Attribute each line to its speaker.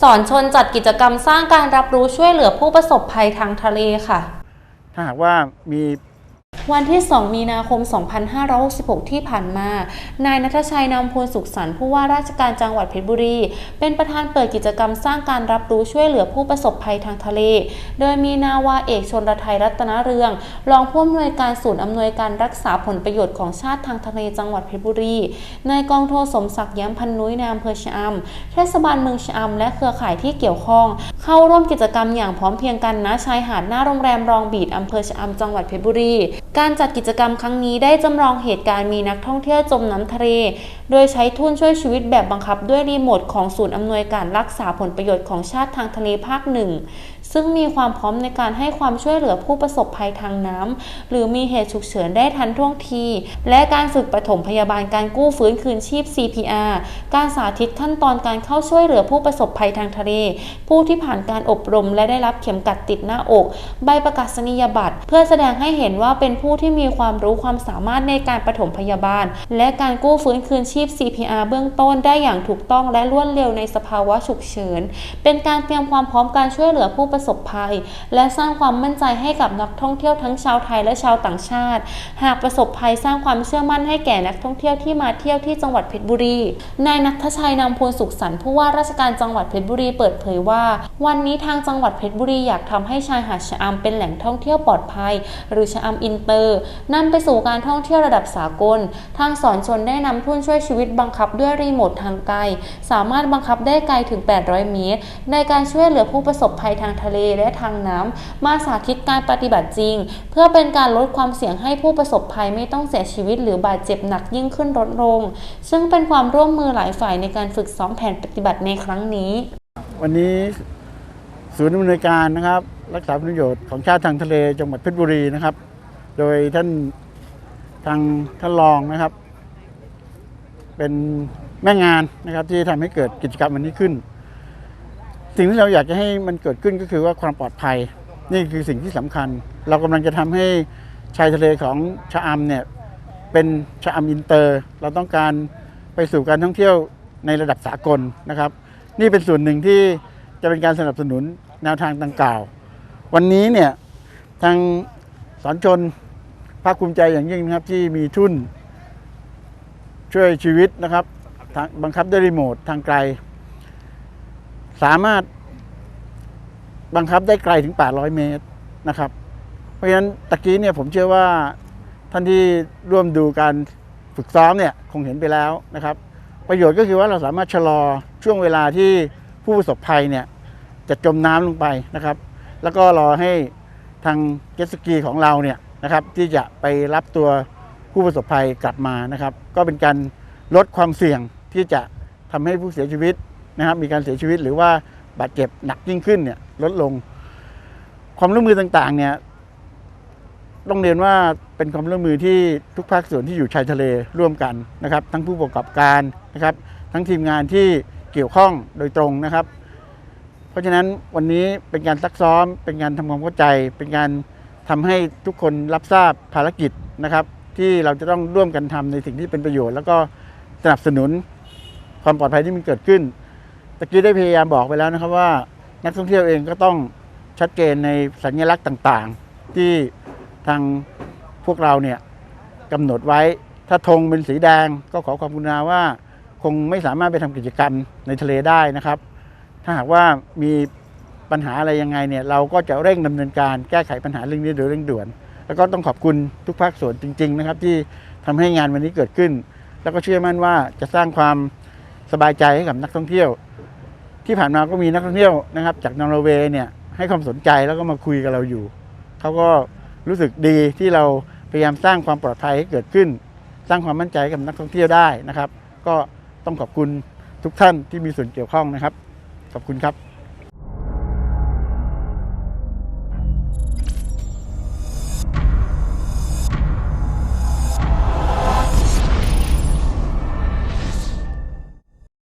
Speaker 1: สอนชนจัดกิจกรรมสร้างการรับรู้ช่วยเหลือผู้ประสบภัยทางทะเลค่ะ
Speaker 2: ถ้าหากว่ามี
Speaker 1: วันที่ 2 มีนาคม 2566 ที่ผ่านมา นายนัทชัยนำพลสุขสันต์ผู้ว่าราชการจังหวัดเพชรบุรี เป็นประธานเปิดกิจกรรมสร้างการรับรู้ช่วยเหลือผู้ประสบภัยทางทะเล โดยมีนาวาเอกชนรไทยรัตนเรือง รองผู้อำนวยการศูนย์อำนวยการรักษาผลประโยชน์ของชาติทางทะเลจังหวัดเพชรบุรี นายกองโทสมศักดิ์ย้มพันนุ้ยในอำเภอชะอำเทศบาลเมืองชะอำและเครือข่ายที่เกี่ยวข้อง เข้าร่วมกิจกรรมอย่างพร้อมเพรียงกันณชายหาดหน้าโรงแรมรองบีดอำเภอชะอำจังหวัดเพชรบุรีการจัดกิจกรรมครั้งนี้ได้จำลองเหตุการณ์มีนักท่องเที่ยวจมน้ำทะเล โดยใช้ทุ่นช่วยชีวิตแบบบังคับด้วยรีโมทของศูนย์อำนวยการรักษาผลประโยชน์ของชาติทางทะเลภาคหนึ่ง ซึ่งมีความพร้อมในการให้ความช่วยเหลือผู้ประสบภัยทางน้ำ หรือมีเหตุฉุกเฉินได้ทันท่วงที และการฝึกปฐมพยาบาลการกู้ฟื้นคืนชีพ CPR การสาธิตขั้นตอนการเข้าช่วยเหลือผู้ประสบภัยทางทะเล ผู้ที่ผ่านการอบรมและได้รับเข็มกัดติดหน้าอก ใบประกาศนียบัตร เพื่อแสดงให้เห็นว่าเป็นผู้ที่มีความรู้ความสามารถในการปฐมพยาบาล และการกู้ฟื้นคืนชีพ CPR เบื้องต้นได้อย่างถูกต้องและรวดเร็วในสภาวะฉุกเฉิน เป็นการเตรียมความพร้อมการช่วยเหลือผู้ประสบภัย และสร้างความมั่นใจให้กับนักท่องเที่ยวทั้งชาวไทยและชาวต่างชาติ หากประสบภัยสร้างความเชื่อมั่นให้แก่นักท่องเที่ยวที่มาเที่ยวที่จังหวัดเพชรบุรี นายนัทชัยนำพลสุขสันต์ผู้ว่าราชการจังหวัดเพชรบุรีเปิดเผยว่า วันนี้ทางจังหวัดเพชรบุรีอยากทำให้ชายหาดชะอำเป็นแหล่งท่องเที่ยวปลอดภัย หรือชะอำอินเตอร์นำไปสู่การท่องเที่ยวระดับสากล ทางสอนชนได้นำทุ่นช่วยชีวิตบังคับด้วยรีโมททางไกล สามารถบังคับได้ไกลถึง 800 เมตร ในการช่วยเหลือผู้ประสบภัยทางทะเลและทางน้ำมาสาธิตการปฏิบัติจริง เพื่อเป็นการลดความเสี่ยงให้ผู้ประสบภัยไม่ต้องเสียชีวิต หรือบาดเจ็บหนักยิ่งขึ้นลดลง ซึ่งเป็นความร่วมมือหลายฝ่ายในการฝึกซ้อมแผนปฏิบัติในครั้งนี้
Speaker 2: วันนี้ศูนย์อำนวยการนะครับ รักษาประโยชน์ของชาติทางทะเลจังหวัดเพชรบุรีนะครับ โดยท่านทางท่านรองนะครับ เป็นแม่งานนะครับที่ทำให้เกิดกิจกรรมวันนี้ขึ้น สิ่งที่เราอยากจะให้มันเกิดขึ้นก็คือว่าความปลอดภัย นี่คือสิ่งที่สำคัญ เรากำลังจะทำให้ชายทะเลของชะอำเนี่ยเป็นชะอำอินเตอร์ เราต้องการไปสู่การท่องเที่ยวในระดับสากลนะครับ นี่เป็นส่วนหนึ่งที่จะเป็นการสนับสนุนแนวทางดังกล่าว วันนี้เนี่ยทางสอนชน ภาคภูมิใจอย่างยิ่งนะครับที่มีทุน ช่วยชีวิตนะครับบังคับด้วยรีโมททางไกล สามารถบังคับได้ไกลถึง 800 เมตรนะครับ เพราะฉะนั้นตะกี้เนี่ยผมเชื่อว่าท่านที่ร่วมดูการฝึกซ้อมเนี่ยคงเห็นไปแล้วนะครับ ประโยชน์ก็คือว่าเราสามารถชะลอช่วงเวลาที่ผู้ประสบภัยเนี่ยจะจมน้ำลงไปนะครับ แล้วก็รอให้ทางเจ็ตสกีของเราเนี่ย นะครับ ที่จะไปรับตัวผู้ประสบภัยกลับมานะครับ ก็เป็นการลดความเสี่ยงที่จะทำให้ผู้เสียชีวิตนะครับ มีการเสียชีวิตหรือว่าบาดเจ็บหนักยิ่งขึ้นเนี่ยลดลง ความร่วมมือต่างๆเนี่ยต้องเรียนว่าเป็นความร่วมมือที่ทุกภาคส่วนที่อยู่ชายทะเลร่วมกันนะครับ ทั้งผู้ประกอบการนะครับ ทั้งทีมงานที่เกี่ยวข้องโดยตรงนะครับ เพราะฉะนั้นวันนี้เป็นการซักซ้อม เป็นการทำความเข้าใจ เป็นการ ทำให้ทุกคนรับทราบภารกิจนะครับ ที่เราจะต้องร่วมกันทำในสิ่งที่เป็นประโยชน์ แล้วก็สนับสนุนความปลอดภัยที่มันเกิดขึ้นตะกี้ได้พยายามบอกไปแล้วนะครับว่า นักท่องเที่ยวเองก็ต้องชัดเจนในสัญลักษณ์ต่างๆ ที่ทางพวกเราเนี่ยกำหนดไว้ ถ้าธงเป็นสีแดงก็ขอความกรุณาว่า คงไม่สามารถไปทำกิจกรรมในทะเลได้นะครับ ถ้าหากว่ามี ปัญหาอะไรยังไงเนี่ยเราก็จะเร่งดำเนินการแก้ไขปัญหาเรื่องนี้โดยเร่งด่วน แล้วก็ต้องขอบคุณทุกภาคส่วนจริง ๆ นะครับ ที่ทำให้งานวันนี้เกิดขึ้น แล้วก็เชื่อมั่นว่าจะสร้างความสบายใจให้กับนักท่องเที่ยว ที่ผ่านมาก็มีนักท่องเที่ยวนะครับ จากนอร์เวย์เนี่ยให้ความสนใจแล้วก็มาคุยกับเราอยู่เขาก็รู้สึกดีที่เราพยายามสร้างความปลอดภัยให้เกิดขึ้น สร้างความมั่นใจกับนักท่องเที่ยวได้นะครับ ก็ต้องขอบคุณทุกท่านที่มีส่วนเกี่ยวข้องนะครับ ขอบคุณครับ